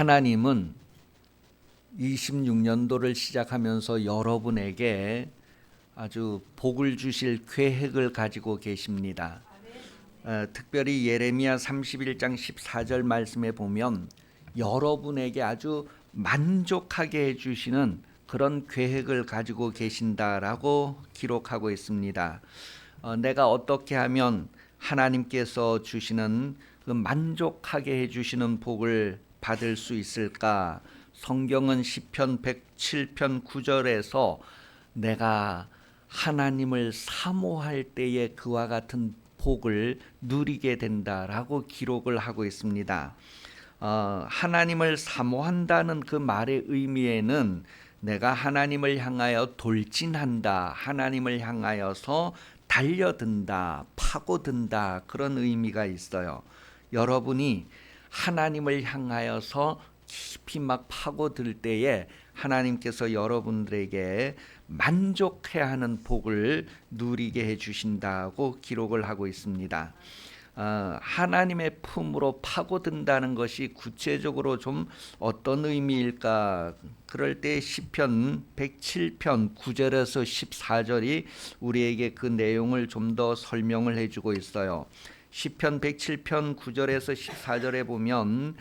하나님은 26년도를 시작하면서 여러분에게 아주 복을 주실 계획을 가지고 계십니다. 어, 특별히 예레미야 31장 14절 말씀에 보면 여러분에게 아주 만족하게 해주시는 그런 계획을 가지고 계신다라고 기록하고 있습니다. 어, 내가 어떻게 하면 하나님께서 주시는 그 만족하게 해주시는 복을 받을 수 있을까? 성경은 시편 107편 9절에서 내가 하나님을 사모할 때에 그와 같은 복을 누리게 된다라고 기록을 하고 있습니다. 어, 하나님을 사모한다는 그 말의 의미에는 내가 하나님을 향하여 돌진한다, 하나님을 향하여서 달려든다, 파고든다 그런 의미가 있어요. 여러분이 하나님을 향하여서 깊이 막 파고들 때에 하나님께서 여러분들에게 만족해야 하는 복을 누리게 해 주신다고 기록을 하고 있습니다. 어, 하나님의 품으로 파고든다는 것이 구체적으로 좀 어떤 의미일까? 그럴 때 시편 107편 9절에서 14절이 우리에게 그 내용을 좀 더 설명을 해 주고 있어요. 시편 107편 9절에서 14절에 보면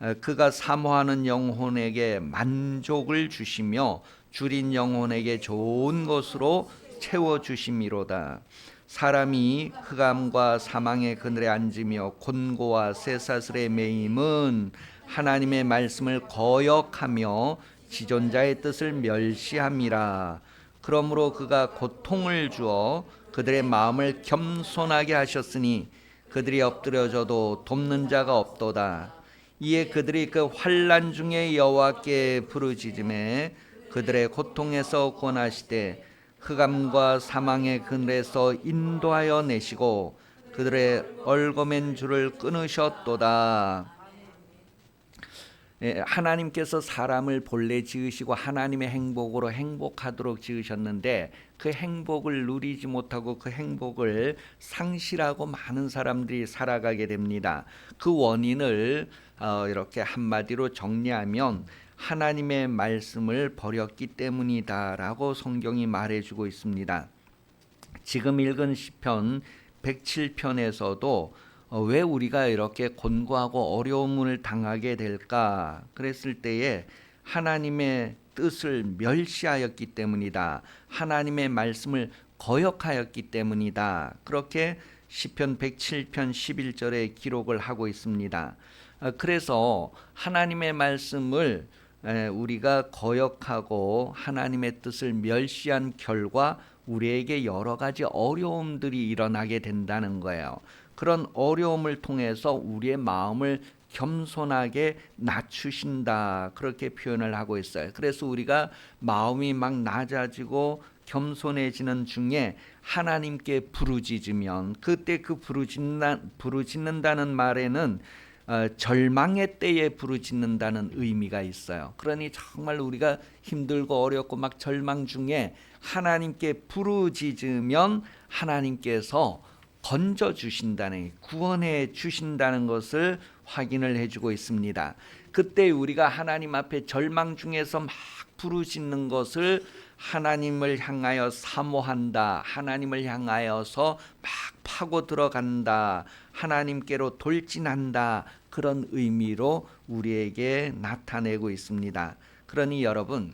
어, 그가 사모하는 영혼에게 만족을 주시며 줄인 영혼에게 좋은 것으로 채워 주심이로다. 사람이 흑암과 사망의 그늘에 앉으며 곤고와 쇠사슬에 매임은 하나님의 말씀을 거역하며 지존자의 뜻을 멸시함이라. 그러므로 그가 고통을 주어 그들의 마음을 겸손하게 하셨으니 그들이 엎드려져도 돕는 자가 없도다. 이에 그들이 그 환란 중에 여호와께 부르짖음에 그들의 고통에서 구원하시되 흑암과 사망의 그늘에서 인도하여 내시고 그들의 얼거맨 줄을 끊으셨도다. 예, 하나님께서 사람을 본래 지으시고 하나님의 행복으로 행복하도록 지으셨는데 그 행복을 누리지 못하고 그 행복을 상실하고 많은 사람들이 살아가게 됩니다. 그 원인을 어, 이렇게 한마디로 정리하면 하나님의 말씀을 버렸기 때문이다라고 성경이 말해주고 있습니다. 지금 읽은 시편 107편에서도 어, 왜 우리가 이렇게 곤고하고 어려움을 당하게 될까? 그랬을 때에 하나님의 뜻을 멸시하였기 때문이다. 하나님의 말씀을 거역하였기 때문이다. 그렇게 시편 107편 11절에 기록을 하고 있습니다. 어, 그래서 하나님의 말씀을 우리가 거역하고 하나님의 뜻을 멸시한 결과 우리에게 여러 가지 어려움들이 일어나게 된다는 거예요. 그런 어려움을 통해서 우리의 마음을 겸손하게 낮추신다 그렇게 표현을 하고 있어요. 그래서 우리가 마음이 막 낮아지고 겸손해지는 중에 하나님께 부르짖으면 그때 그 부르짖는 부르짖는다는 말에는 어, 절망의 때에 부르짖는다는 의미가 있어요. 그러니 정말 우리가 힘들고 어렵고 막 절망 중에 하나님께 부르짖으면 하나님께서 건져 주신다는 구원해 주신다는 것을 확인을 해주고 있습니다. 그때 우리가 하나님 앞에 절망 중에서 막 부르짖는 것을 하나님을 향하여 사모한다. 하나님을 향하여서 막 파고 들어간다. 하나님께로 돌진한다. 그런 의미로 우리에게 나타내고 있습니다. 그러니 여러분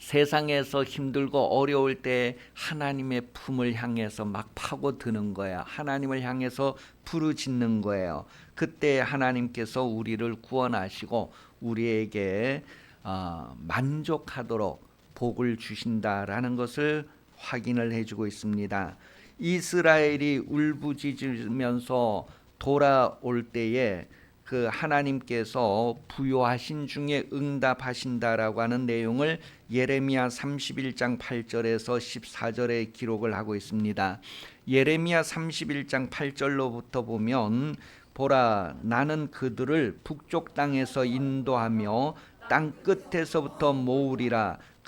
세상에서 힘들고 어려울 때 하나님의 품을 향해서 막 파고드는 거야. 하나님을 향해서 부르짖는 거예요. 그때 하나님께서 우리를 구원하시고 우리에게 어, 만족하도록 복을 주신다라는 것을 확인을 해주고 있습니다. 이스라엘이 울부짖으면서 돌아올 때에 그 하나님께서 부요하신 중에 응답하신다라고 하는 내용을 예레미야 31장 8절에서 14절에 기록을 하고 있습니다. 예레미야 31장 8절로부터 보면 보라 나는 그들을 북쪽 땅에서 인도하며 땅 끝에서부터 모으리라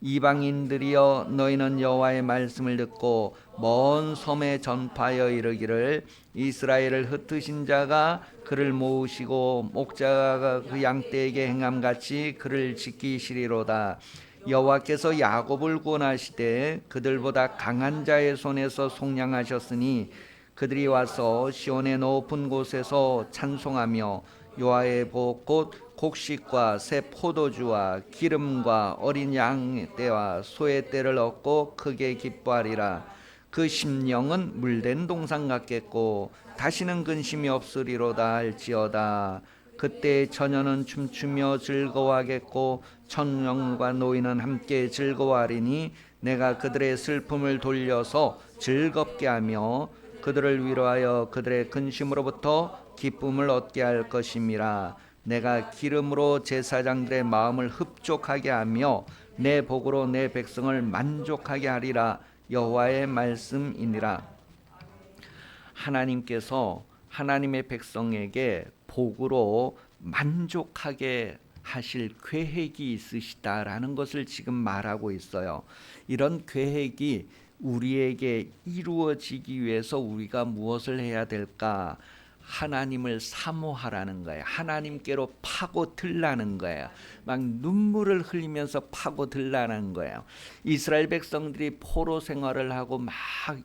이방인들이여 너희는 여호와의 말씀을 듣고 먼 섬에 전파하여 이르기를 이스라엘을 흩으신 자가 그를 모으시고 목자가 그 양떼에게 행함 같이 그를 지키시리로다. 여호와께서 야곱을 구원하시되 그들보다 강한 자의 손에서 속량하셨으니 그들이 와서 시온의 높은 곳에서 찬송하며 여호와의 복곧 곡식과 새 포도주와 기름과 어린 양 떼와 소의 떼를 얻고 크게 기뻐하리라. 그 심령은 물된 동산 같겠고 다시는 근심이 없으리로다 할지어다. 그때 처녀는 춤추며 즐거워하겠고 청년과 노인은 함께 즐거워하리니 내가 그들의 슬픔을 돌려서 즐겁게 하며 그들을 위로하여 그들의 근심으로부터 기쁨을 얻게 할 것임이라 내가 기름으로 제사장들의 마음을 흡족하게 하며 내 복으로 내 백성을 만족하게 하리라 여호와의 말씀이니라 하나님께서 하나님의 백성에게 복으로 만족하게 하실 계획이 있으시다라는 것을 지금 말하고 있어요. 이런 계획이 우리에게 이루어지기 위해서 우리가 무엇을 해야 될까? 하나님을 사모하라는 거예요. 하나님께로 파고들라는 거예요. 막 눈물을 흘리면서 파고들라는 거예요. 이스라엘 백성들이 포로 생활을 하고 막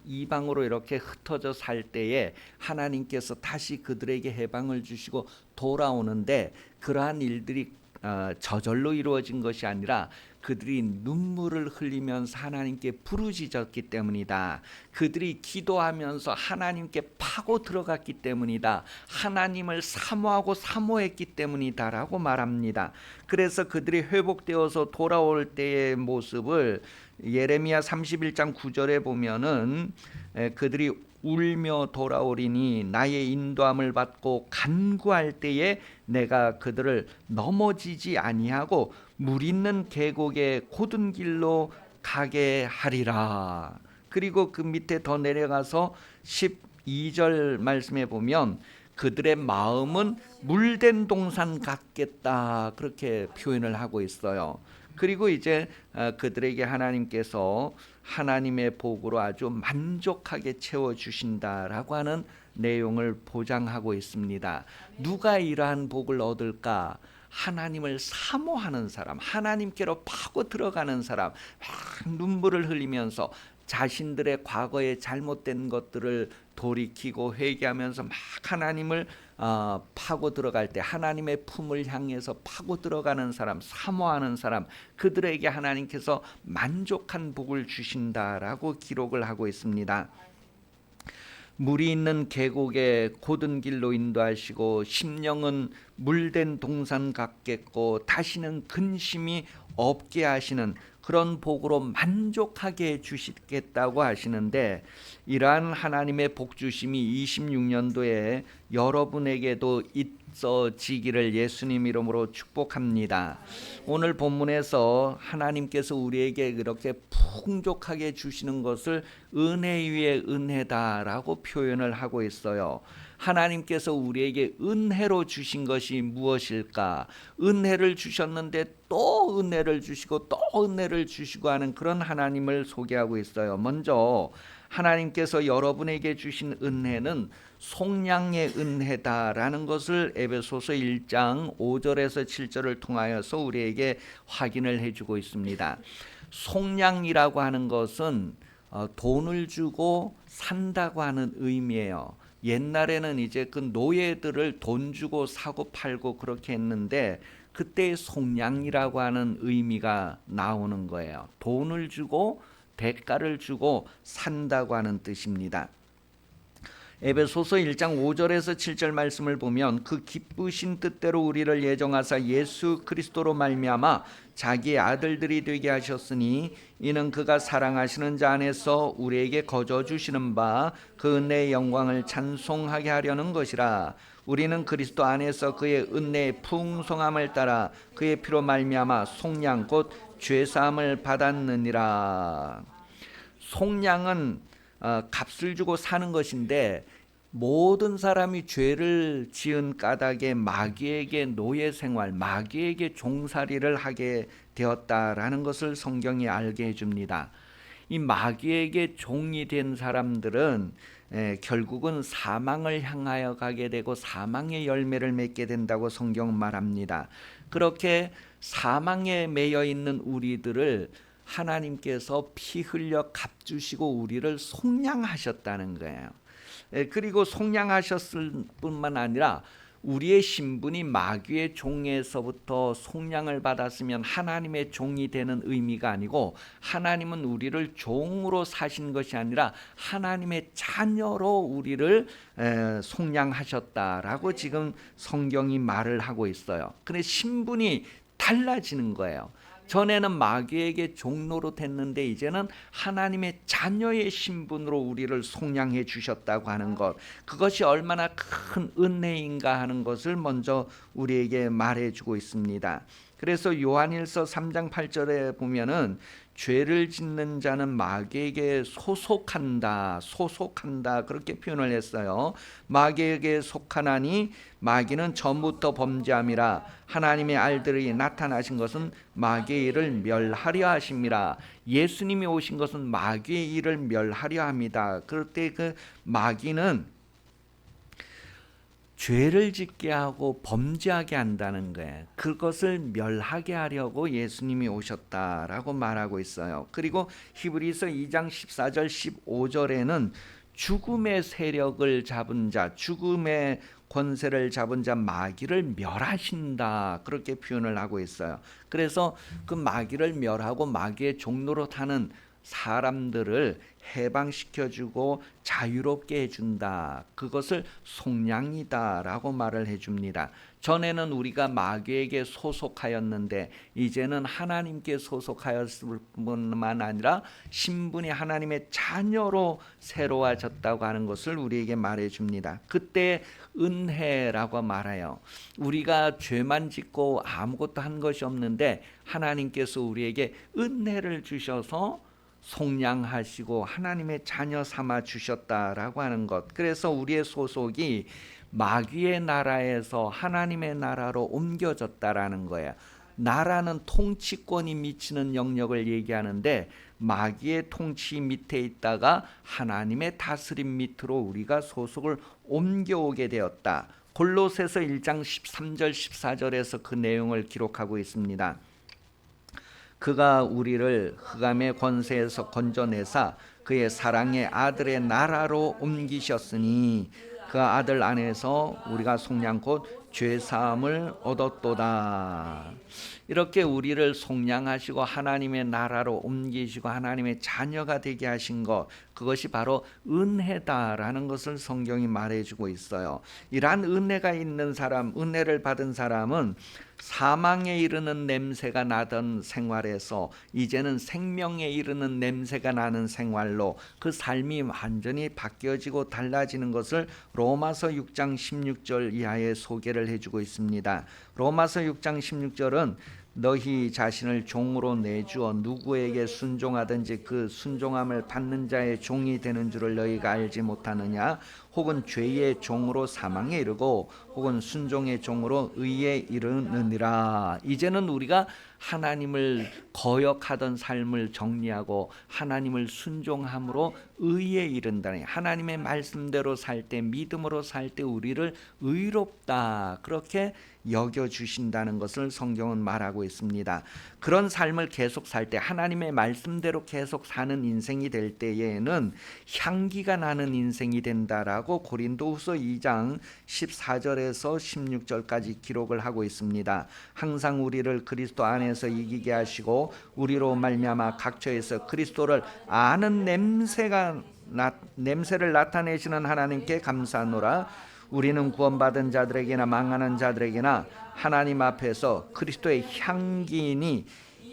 이방으로 이렇게 흩어져 살 때에 하나님께서 다시 그들에게 해방을 주시고 돌아오는데 그러한 일들이 어, 저절로 이루어진 것이 아니라 그들이 눈물을 흘리면서 하나님께 부르짖었기 때문이다. 그들이 기도하면서 하나님께 파고 들어갔기 때문이다. 하나님을 사모하고 사모했기 때문이다라고 말합니다. 그래서 그들이 회복되어서 돌아올 때의 모습을 예레미야 31장 9절에 보면은 에, 그들이 울며 돌아오리니 나의 인도함을 받고 간구할 때에 내가 그들을 넘어지지 아니하고 물 있는 계곡의 고든 길로 가게 하리라. 그리고 그 밑에 더 내려가서 12절 말씀에 보면 그들의 마음은 물된 동산 같겠다 그렇게 표현을 하고 있어요. 그리고 이제 어, 그들에게 하나님께서 하나님의 복으로 아주 만족하게 채워 주신다라고 하는 내용을 보장하고 있습니다. 누가 이러한 복을 얻을까? 하나님을 사모하는 사람, 하나님께로 파고 들어가는 사람, 막 눈물을 흘리면서 자신들의 과거의 잘못된 것들을 돌이키고 회개하면서 막 하나님을 어, 파고 들어갈 때 하나님의 품을 향해서 파고 들어가는 사람, 사모하는 사람, 그들에게 하나님께서 만족한 복을 주신다라고 기록을 하고 있습니다. 물이 있는 계곡에 고든 길로 인도하시고 심령은 물된 동산 같겠고 다시는 근심이 없게 하시는 그런 복으로 만족하게 해 주시겠다고 하시는데 이러한 하나님의 복 주심이 26년도에 여러분에게도 있 어지기를 예수님 이름으로 축복합니다. 오늘 본문에서 하나님께서 우리에게 그렇게 풍족하게 주시는 것을 은혜 위에 은혜다라고 표현을 하고 있어요. 하나님께서 우리에게 은혜로 주신 것이 무엇일까? 은혜를 주셨는데 또 은혜를 주시고 또 은혜를 주시고 하는 그런 하나님을 소개하고 있어요. 먼저 하나님께서 여러분에게 주신 은혜는 속량의 은혜다라는 것을 에베소서 1장 5절에서 7절을 통하여서 우리에게 확인을 해주고 있습니다. 속량이라고 하는 것은 어, 돈을 주고 산다고 하는 의미예요. 옛날에는 이제 그 노예들을 돈 주고 사고 팔고 그렇게 했는데 그때의 속량이라고 하는 의미가 나오는 거예요. 돈을 주고 대가를 주고 산다고 하는 뜻입니다. 에베소서 1장 5절에서 7절 말씀을 보면 그 기쁘신 뜻대로 우리를 예정하사 예수 그리스도로 말미암아 자기의 아들들이 되게 하셨으니 이는 그가 사랑하시는 자 안에서 우리에게 거저 주시는 바 그 은혜의 영광을 찬송하게 하려는 것이라. 우리는 그리스도 안에서 그의 은혜의 풍성함을 따라 그의 피로 말미암아 속량 곧 죄 사함을 받았느니라. 속량은 어, 값을 주고 사는 것인데 모든 사람이 죄를 지은 까닭에 마귀에게 노예 생활, 마귀에게 종살이를 하게 되었다라는 것을 성경이 알게 해줍니다. 이 마귀에게 종이 된 사람들은 에, 결국은 사망을 향하여 가게 되고 사망의 열매를 맺게 된다고 성경 말합니다. 그렇게 사망에 매여 있는 우리들을 하나님께서 피 흘려 값주시고 우리를 속량하셨다는 거예요. 에, 그리고 속량하셨을 뿐만 아니라 우리의 신분이 마귀의 종에서부터 속량을 받았으면 하나님의 종이 되는 의미가 아니고 하나님은 우리를 종으로 사신 것이 아니라 하나님의 자녀로 우리를 에, 속량하셨다라고 지금 성경이 말을 하고 있어요. 근데 신분이 달라지는 거예요. 전에는 마귀에게 종로로 됐는데 이제는 하나님의 자녀의 신분으로 우리를 속량해 주셨다고 하는 것 그것이 얼마나 큰 은혜인가 하는 것을 먼저 우리에게 말해 주고 있습니다. 그래서 요한일서 3장 8절에 보면은 죄를 짓는 자는 마귀에게 소속한다, 소속한다 그렇게 표현을 했어요. 마귀에게 속하나니 마귀는 전부터 범죄함이라 하나님의 알들이 나타나신 것은 마귀의 일을 멸하려 하심이라. 예수님이 오신 것은 마귀의 일을 멸하려 합니다. 그럴 때그 마귀는 죄를 짓게 하고 범죄하게 한다는 거예요. 그것을 멸하게 하려고 예수님이 오셨다라고 말하고 있어요. 그리고 히브리서 2장 14절 15절에는 죽음의 세력을 잡은 자, 죽음의 권세를 잡은 자 마귀를 멸하신다 그렇게 표현을 하고 있어요. 그래서 그 마귀를 멸하고 마귀의 종로로 타는 사람들을 해방시켜주고 자유롭게 해준다. 그것을 속량이다라고 말을 해줍니다. 전에는 우리가 마귀에게 소속하였는데 이제는 하나님께 소속하였을 뿐만 아니라 신분이 하나님의 자녀로 새로워졌다고 하는 것을 우리에게 말해줍니다. 그때 은혜라고 말해요. 우리가 죄만 짓고 아무것도 한 것이 없는데 하나님께서 우리에게 은혜를 주셔서 속량하시고 하나님의 자녀 삼아 주셨다라고 하는 것. 그래서 우리의 소속이 마귀의 나라에서 하나님의 나라로 옮겨졌다라는 거예요. 나라는 통치권이 미치는 영역을 얘기하는데 마귀의 통치 밑에 있다가 하나님의 다스림 밑으로 우리가 소속을 옮겨오게 되었다. 골로새서 1장 13절 14절에서 그 내용을 기록하고 있습니다. 그가 우리를 흑암의 권세에서 건져내사 그의 사랑의 아들의 나라로 옮기셨으니 그 아들 안에서 우리가 속량 곧 죄 사함을 얻었도다. 이렇게 우리를 속량하시고 하나님의 나라로 옮기시고 하나님의 자녀가 되게 하신 것 그것이 바로 은혜다라는 것을 성경이 말해주고 있어요. 이러한 은혜가 있는 사람, 은혜를 받은 사람은 사망에 이르는 냄새가 나던 생활에서 이제는 생명에 이르는 냄새가 나는 생활로 그 삶이 완전히 바뀌어지고 달라지는 것을 로마서 6장 16절 이하에 소개를 해주고 있습니다. 로마서 6장 16절은 너희 자신을 종으로 내주어 누구에게 순종하든지 그 순종함을 받는 자의 종이 되는 줄을 너희가 알지 못하느냐 혹은 죄의 종으로 사망에 이르고 혹은 순종의 종으로 의에 이르느니라 이제는 우리가 하나님을 거역하던 삶을 정리하고 하나님을 순종함으로 의에 이른다니 하나님의 말씀대로 살 때 믿음으로 살 때 우리를 의롭다 그렇게 여겨 주신다는 것을 성경은 말하고 있습니다. 그런 삶을 계속 살 때 하나님의 말씀대로 계속 사는 인생이 될 때에는 향기가 나는 인생이 된다라고 고린도후서 2장 14절에서 16절까지 기록을 하고 있습니다. 항상 우리를 그리스도 안에서 이기게 하시고 우리로 말미암아 각처에서 그리스도를 아는 냄새가 나, 냄새를 나타내시는 하나님께 감사하노라 우리는 구원받은 자들에게나 망하는 자들에게나 하나님 앞에서 그리스도의 향기니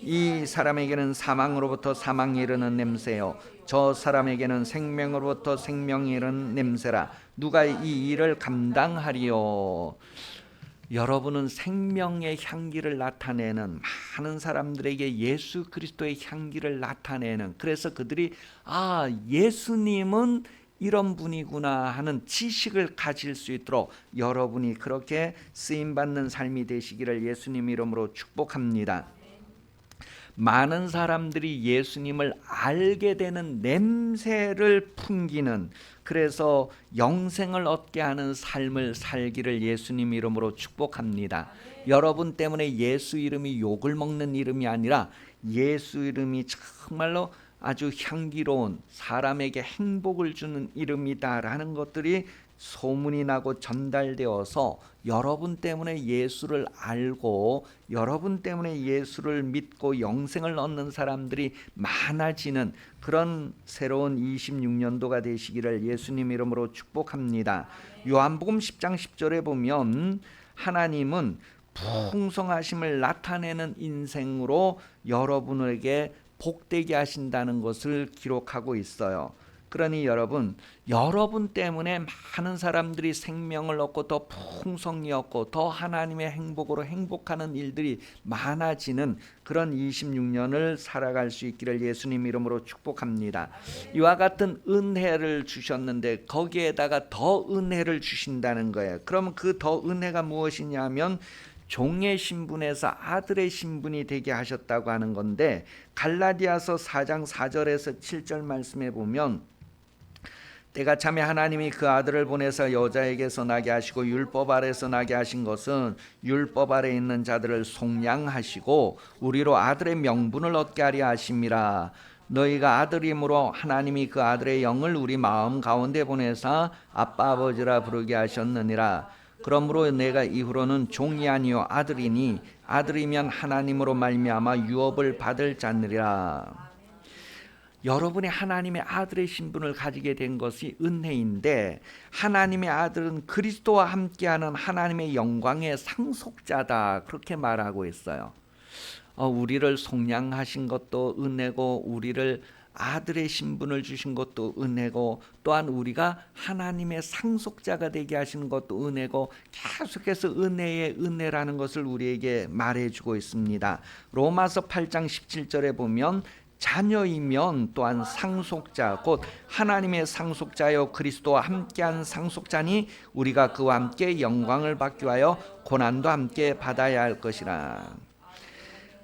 이 사람에게는 사망으로부터 사망이 이르는 냄새요. 저 사람에게는 생명으로부터 생명이 이르는 냄새라. 누가 이 일을 감당하리요? 여러분은 생명의 향기를 나타내는 많은 사람들에게 예수 그리스도의 향기를 나타내는 그래서 그들이 아 예수님은 이런 분이구나 하는 지식을 가질 수 있도록 여러분이 그렇게 쓰임 받는 삶이 되시기를 예수님 이름으로 축복합니다. 많은 사람들이 예수님을 알게 되는 냄새를 풍기는 그래서 영생을 얻게 하는 삶을 살기를 예수님 이름으로 축복합니다. 여러분 때문에 예수 이름이 욕을 먹는 이름이 아니라 예수 이름이 정말로 아주 향기로운 사람에게 행복을 주는 이름이다라는 것들이 소문이 나고 전달되어서 여러분 때문에 예수를 알고 여러분 때문에 예수를 믿고 영생을 얻는 사람들이 많아지는 그런 새로운 26년도가 되시기를 예수님 이름으로 축복합니다. 요한복음 10장 10절에 보면 하나님은 풍성하심을 나타내는 인생으로 여러분에게 복되게 하신다는 것을 기록하고 있어요. 그러니 여러분, 여러분 때문에 많은 사람들이 생명을 얻고 더 풍성히 얻고 더 하나님의 행복으로 행복하는 일들이 많아지는 그런 26년을 살아갈 수 있기를 예수님 이름으로 축복합니다. 이와 같은 은혜를 주셨는데 거기에다가 더 은혜를 주신다는 거예요. 그러면 그 더 은혜가 무엇이냐면 종의 신분에서 아들의 신분이 되게 하셨다고 하는 건데 갈라디아서 4장 4절에서 7절 말씀에 보면 때가 참에 하나님이 그 아들을 보내서 여자에게서 나게 하시고 율법 아래서 나게 하신 것은 율법 아래 있는 자들을 속량하시고 우리로 아들의 명분을 얻게 하려 하심이라 너희가 아들이므로 하나님이 그 아들의 영을 우리 마음 가운데 보내사 아빠 아버지라 부르게 하셨느니라. 그러므로 내가 이후로는 종이 아니요 아들이니 아들이면 하나님으로 말미암아 유업을 받을 자느리라 여러분이 하나님의 아들의 신분을 가지게 된 것이 은혜인데 하나님의 아들은 그리스도와 함께하는 하나님의 영광의 상속자다 그렇게 말하고 있어요. 어, 우리를 속량하신 것도 은혜고 우리를 아들의 신분을 주신 것도 은혜고 또한 우리가 하나님의 상속자가 되게 하시는 것도 은혜고 계속해서 은혜의 은혜라는 것을 우리에게 말해주고 있습니다. 로마서 8장 17절에 보면 자녀이면 또한 상속자 곧 하나님의 상속자여 그리스도와 함께한 상속자니 우리가 그와 함께 영광을 받기 위하여 고난도 함께 받아야 할 것이라.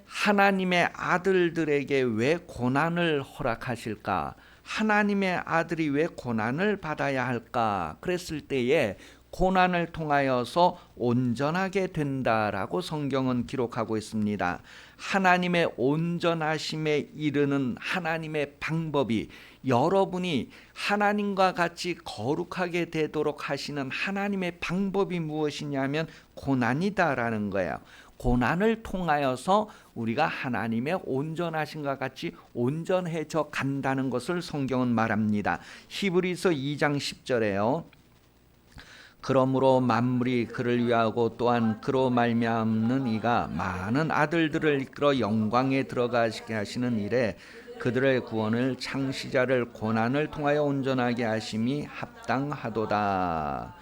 하나님의 아들들에게 왜 고난을 허락하실까? 하나님의 아들이 왜 고난을 받아야 할까? 그랬을 때에 고난을 통하여서 온전하게 된다라고 성경은 기록하고 있습니다. 하나님의 온전하심에 이르는 하나님의 방법이 여러분이 하나님과 같이 거룩하게 되도록 하시는 하나님의 방법이 무엇이냐면 고난이다라는 거예요. 고난을 통하여서 우리가 하나님의 온전하신과 같이 온전해져 간다는 것을 성경은 말합니다. 히브리서 2장 10절에요. 그러므로 만물이 그를 위하고 또한 그로 말미암는 이가 많은 아들들을 이끌어 영광에 들어가게 하시는 일에 그들의 구원을 창시자를 고난을 통하여 온전하게 하심이 합당하도다.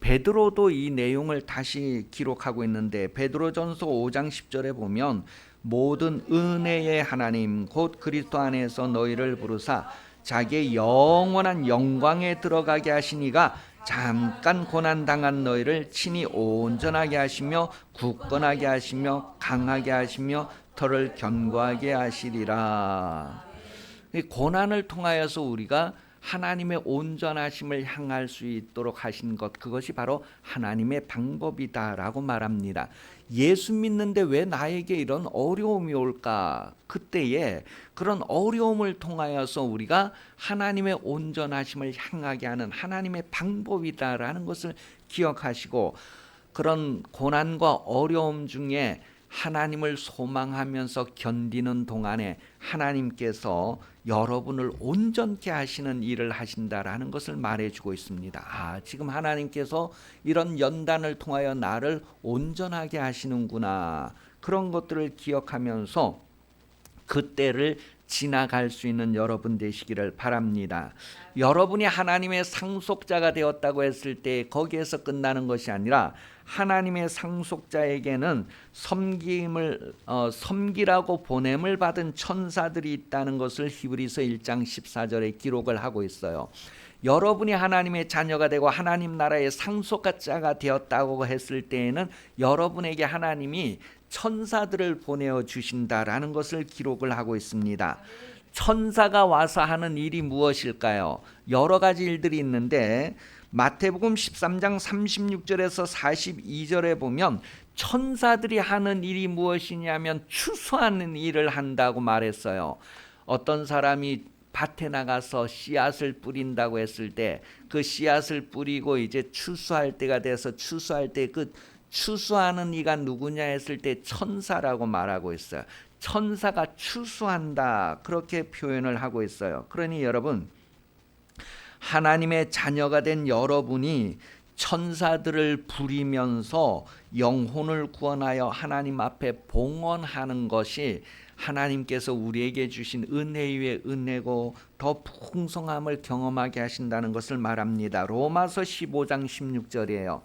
베드로도 이 내용을 다시 기록하고 있는데 베드로전서 5장 10절에 보면 모든 은혜의 하나님 곧 그리스도 안에서 너희를 부르사 자기의 영원한 영광에 들어가게 하시니가 잠깐 고난 당한 너희를 친히 온전하게 하시며 굳건하게 하시며 강하게 하시며 털을 견고하게 하시리라. 이 고난을 통하여서 우리가 하나님의 온전하심을 향할 수 있도록 하신 것 그것이 바로 하나님의 방법이다라고 말합니다. 예수 믿는데 왜 나에게 이런 어려움이 올까? 그때에 그런 어려움을 통하여서 우리가 하나님의 온전하심을 향하게 하는 하나님의 방법이다라는 것을 기억하시고 그런 고난과 어려움 중에 하나님을 소망하면서 견디는 동안에 하나님께서 여러분을 온전케 하시는 일을 하신다라는 것을 말해주고 있습니다. 아, 지금 하나님께서 이런 연단을 통하여 나를 온전하게 하시는구나. 그런 것들을 기억하면서 그때를 지나갈 수 있는 여러분 되시기를 바랍니다. 여러분이 하나님의 상속자가 되었다고 했을 때 거기에서 끝나는 것이 아니라 하나님의 상속자에게는 섬김을 어, 섬기라고 보냄을 받은 천사들이 있다는 것을 히브리서 1장 14절에 기록을 하고 있어요. 여러분이 하나님의 자녀가 되고 하나님 나라의 상속자가 되었다고 했을 때에는 여러분에게 하나님이 천사들을 보내어 주신다라는 것을 기록을 하고 있습니다. 천사가 와서 하는 일이 무엇일까요? 여러 가지 일들이 있는데 마태복음 13장 36절에서 42절에 보면 천사들이 하는 일이 무엇이냐면 추수하는 일을 한다고 말했어요. 어떤 사람이 밭에 나가서 씨앗을 뿌린다고 했을 때 그 씨앗을 뿌리고 이제 추수할 때가 돼서 추수할 때 그 추수하는 이가 누구냐 했을 때 천사라고 말하고 있어요. 천사가 추수한다 그렇게 표현을 하고 있어요. 그러니 여러분 하나님의 자녀가 된 여러분이 천사들을 부리면서 영혼을 구원하여 하나님 앞에 봉헌하는 것이 하나님께서 우리에게 주신 은혜 위에 은혜고 더 풍성함을 경험하게 하신다는 것을 말합니다. 로마서 15장 16절이에요.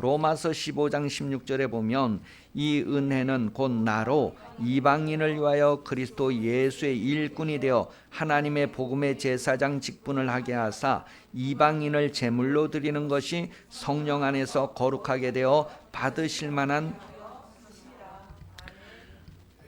로마서 15장 16절에 보면 이 은혜는 곧 나로 이방인을 위하여 그리스도 예수의 일꾼이 되어 하나님의 복음의 제사장 직분을 하게 하사 이방인을 제물로 드리는 것이 성령 안에서 거룩하게 되어 받으실 만한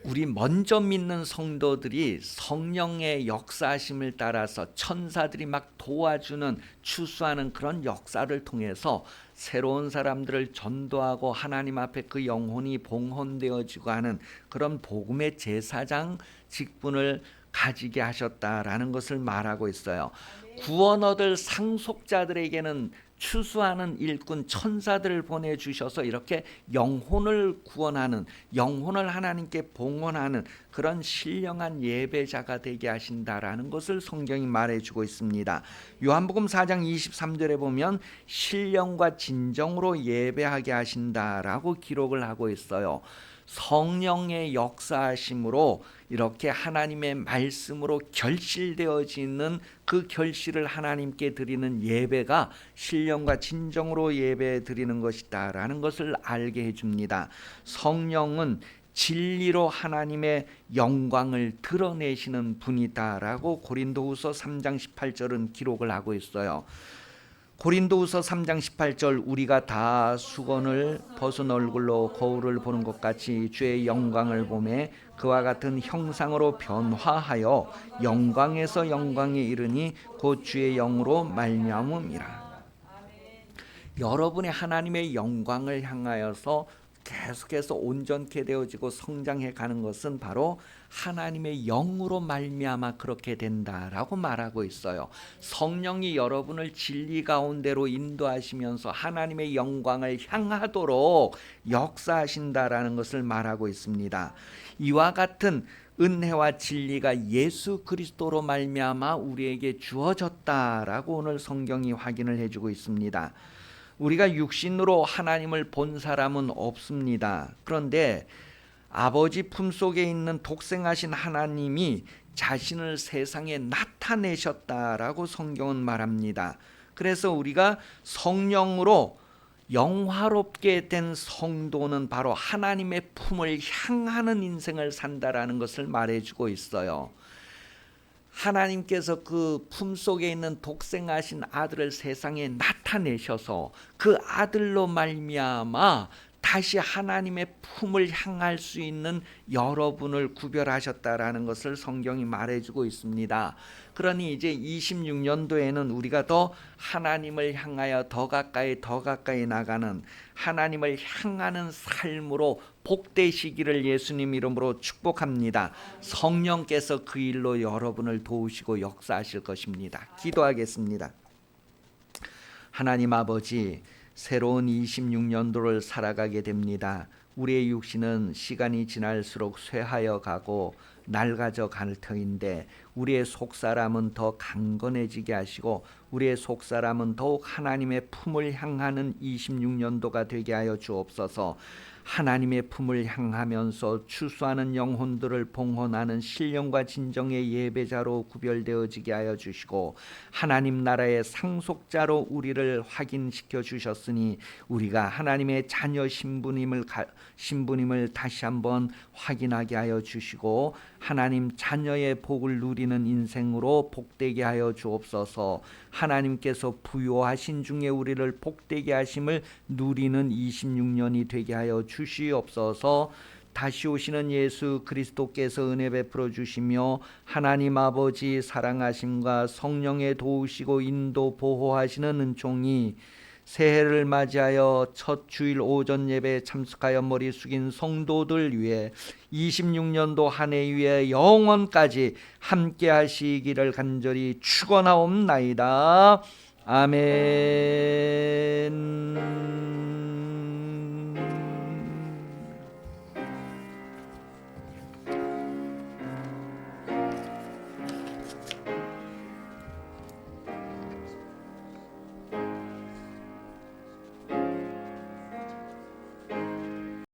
우리 먼저 믿는 성도들이 성령의 역사하심을 따라서 천사들이 막 도와주는 추수하는 그런 역사를 통해서 새로운 사람들을 전도하고 하나님 앞에 그 영혼이 봉헌되어지고 하는 그런 복음의 제사장 직분을 가지게 하셨다라는 것을 말하고 있어요. 구원 얻을 상속자들에게는 추수하는 일꾼 천사들을 보내 주셔서 이렇게 영혼을 구원하는 영혼을 하나님께 봉헌하는 그런 신령한 예배자가 되게 하신다라는 것을 성경이 말해 주고 있습니다. 요한복음 4장 23절에 보면 신령과 진정으로 예배하게 하신다라고 기록을 하고 있어요. 성령의 역사하심으로 이렇게 하나님의 말씀으로 결실되어지는 그 결실을 하나님께 드리는 예배가 신령과 진정으로 예배 드리는 것이다라는 것을 알게 해줍니다. 성령은 진리로 하나님의 영광을 드러내시는 분이다라고 고린도후서 3장 18절은 기록을 하고 있어요. 고린도후서 3장 18절 우리가 다 수건을 벗은 얼굴로 거울을 보는 것 같이 주의 영광을 보매 그와 같은 형상으로 변화하여 영광에서 영광에 이르니 곧 주의 영으로 말미암음이라. 여러분의 하나님의 영광을 향하여서 계속해서 온전케 되어지고 성장해 가는 것은 바로 하나님의 영으로 말미암아 그렇게 된다라고 말하고 있어요. 성령이 여러분을 진리 가운데로 인도하시면서 하나님의 영광을 향하도록 역사하신다라는 것을 말하고 있습니다. 이와 같은 은혜와 진리가 예수 그리스도로 말미암아 우리에게 주어졌다라고 오늘 성경이 확인을 해주고 있습니다. 우리가 육신으로 하나님을 본 사람은 없습니다. 그런데 아버지 품속에 있는 독생하신 하나님이 자신을 세상에 나타내셨다라고 성경은 말합니다. 그래서 우리가 성령으로 영화롭게 된 성도는 바로 하나님의 품을 향하는 인생을 산다라는 것을 말해주고 있어요. 하나님께서 그 품속에 있는 독생하신 아들을 세상에 나타내셔서 그 아들로 말미암아 다시 하나님의 품을 향할 수 있는 여러분을 구별하셨다라는 것을 성경이 말해주고 있습니다. 그러니 이제 26년도에는 우리가 더 하나님을 향하여 더 가까이 더 가까이 나가는 하나님을 향하는 삶으로 복되시기를 예수님 이름으로 축복합니다. 성령께서 그 일로 여러분을 도우시고 역사하실 것입니다. 기도하겠습니다. 하나님 아버지 새로운 26년도를 살아가게 됩니다. 우리의 육신은 시간이 지날수록 쇠하여 가고 낡아져 갈 터인데 우리의 속사람은 더 강건해지게 하시고 우리의 속사람은 더욱 하나님의 품을 향하는 26년도가 되게 하여 주옵소서. 하나님의 품을 향하면서 추수하는 영혼들을 봉헌하는 신령과 진정의 예배자로 구별되어지게 하여 주시고 하나님 나라의 상속자로 우리를 확인시켜 주셨으니 우리가 하나님의 자녀 신분임을 가- 신분임을 다시 한번 확인하게 하여 주시고 하나님 자녀의 복을 누리는 인생으로 복되게 하여 주옵소서. 하나님께서 부요하신 중에 우리를 복되게 하심을 누리는 26년이 되게 하여 주시옵소서. 다시 오시는 예수 그리스도께서 은혜 베풀어 주시며 하나님 아버지 사랑하심과 성령의 도우시고 인도 보호하시는 은총이 새해를 맞이하여 첫 주일 오전 예배에 참석하여 머리 숙인 성도들 위해 26년도 한 해 위에 영원까지 함께 하시기를 간절히 축원하옵나이다. 아멘.